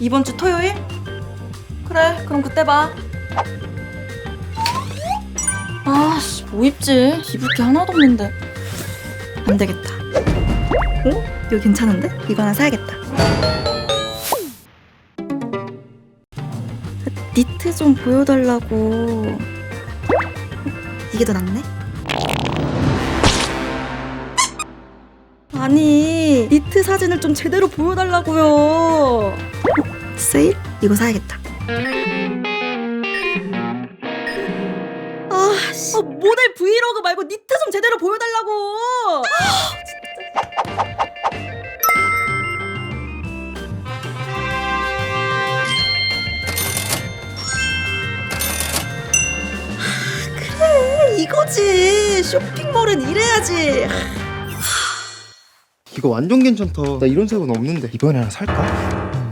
이번 주 토요일? 그래, 그럼 그때 봐. 아 씨, 뭐 입지? 입을 게 하나도 없는데. 안 되겠다. 어? 이거 괜찮은데? 이거 하나 사야겠다. 니트 좀 보여달라고. 이게 더 낫네? 아니, 니트 사진을 좀 제대로 보여달라고요. 어, 세일? 이거 사야겠다. 아, 씨. 아, 모델 브이로그 말고 니트 좀 제대로 보여달라고. 그래, 이거지. 쇼핑몰은 이래야지. 이거 완전 괜찮다. 나 이런 색은 없는데 이번에 하나 살까?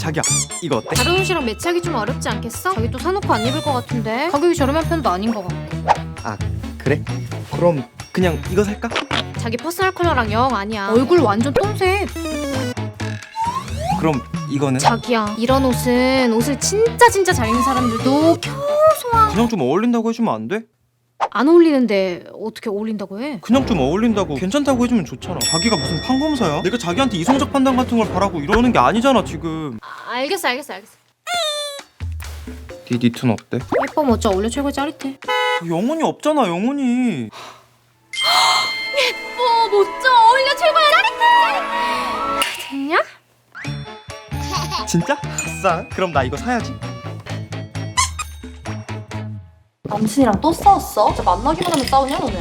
자기야 이거 어때? 다른 옷이랑 매치하기 좀 어렵지 않겠어? 자기 또 사놓고 안 입을 것 같은데 가격이 저렴한 편도 아닌 것 같고 그래? 그럼 그냥 이거 살까? 자기 퍼스널 컬러랑 영 아니야 얼굴 완전 똥색 그럼 이거는? 자기야 이런 옷은 옷을 진짜 진짜 잘 입는 사람들도 겨우 그냥 좀 어울린다고 해주면 안 돼? 안 어울리는데 어떻게 어울린다고 해? 그냥 좀 어울린다고. 괜찮다고 해주면 좋잖아. 자기가 무슨 판검사야? 내가 자기한테 이성적 판단 같은 걸 바라고 이러는 게 아니잖아 지금. 아, 알겠어 알겠어 알겠어. 네 니트는 어때? 예뻐 멋져. 어울려 최고 짜릿해 영혼이 없잖아 영혼이. 예뻐 멋져. 어울려 최고야 짜릿해 됐냐? 진짜? 아싸. 그럼 나 이거 사야지 남친이랑 또 싸웠어? 진짜 만나기만 하면 싸우냐 너네?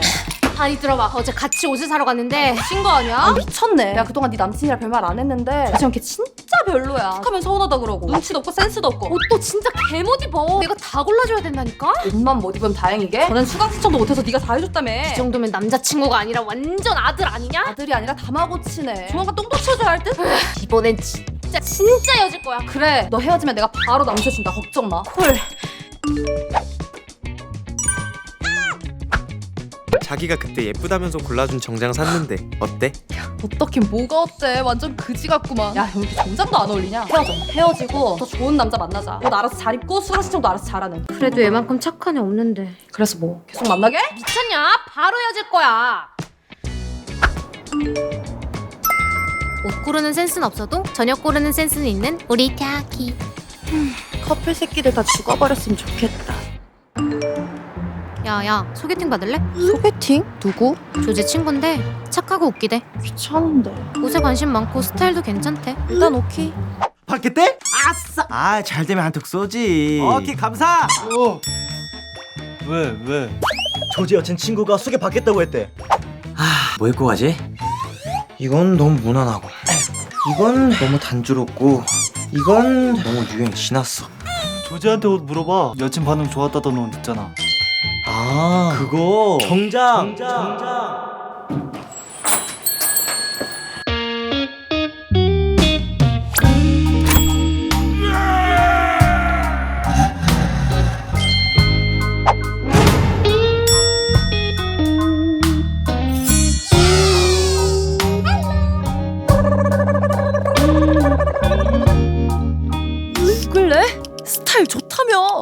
아니 들어봐 어제 같이 옷을 사러 갔는데 신거 아니야? 아 미쳤네. 내가 그동안 네 남친이랑 별말 안 했는데 지금 걔 진짜 별로야. 툭하면 서운하다 그러고 눈치도 없고 센스도 없고 옷도 진짜 개못 입어 내가 다 골라줘야 된다니까? 옷만 못 입으면 다행이게. 저는 수강 신청도 못해서 네가 다 해줬다며. 이 정도면 남자친구가 아니라 완전 아들 아니냐? 아들이 아니라 다마고치네. 조만간 똥도 치워줘야 할 듯? 이번엔 진짜 진짜 여질 거야. 그래. 너 헤어지면 내가 바로 남쳐준다. 걱정 마. 콜. 자기가 그때 예쁘다면서 골라준 정장 샀는데 어때? 어떻긴 뭐가 어때? 완전 그지 같구만. 야, 여기 정장도 안 어울리냐? 헤어져. 헤어지고 더 좋은 남자 만나자. 옷 알아서 잘 입고 수강 신청도 알아서 잘하는. 그래도 얘만큼 착한 애 없는데. 그래서 뭐 계속 만나게? 미쳤냐? 바로 헤어질 거야. 옷 고르는 센스는 없어도 저녁 고르는 센스는 있는 우리 자기. 커플 새끼들 다 죽어버렸으면 좋겠다. 야야 소개팅 받을래? 소개팅? 누구? 조제 친구인데 착하고 웃기대. 귀찮은데. 옷에 관심 많고 스타일도 괜찮대. 일단 오케이. 받겠대? 아싸! 아, 잘 되면 한턱 쏘지. 오케이, 감사! 어. 왜 왜? 조지 여친 친구가 소개 받겠다고 했대. 아, 뭐 입고 가지? 이건 너무 무난하고. 이건 너무 단조롭고. 이건 너무 유행 지났어. 조지한테 옷 물어봐. 여친 반응 좋았다던 옷 있잖아. 아, 그거. 정장. 정장. 스타일 좋다며.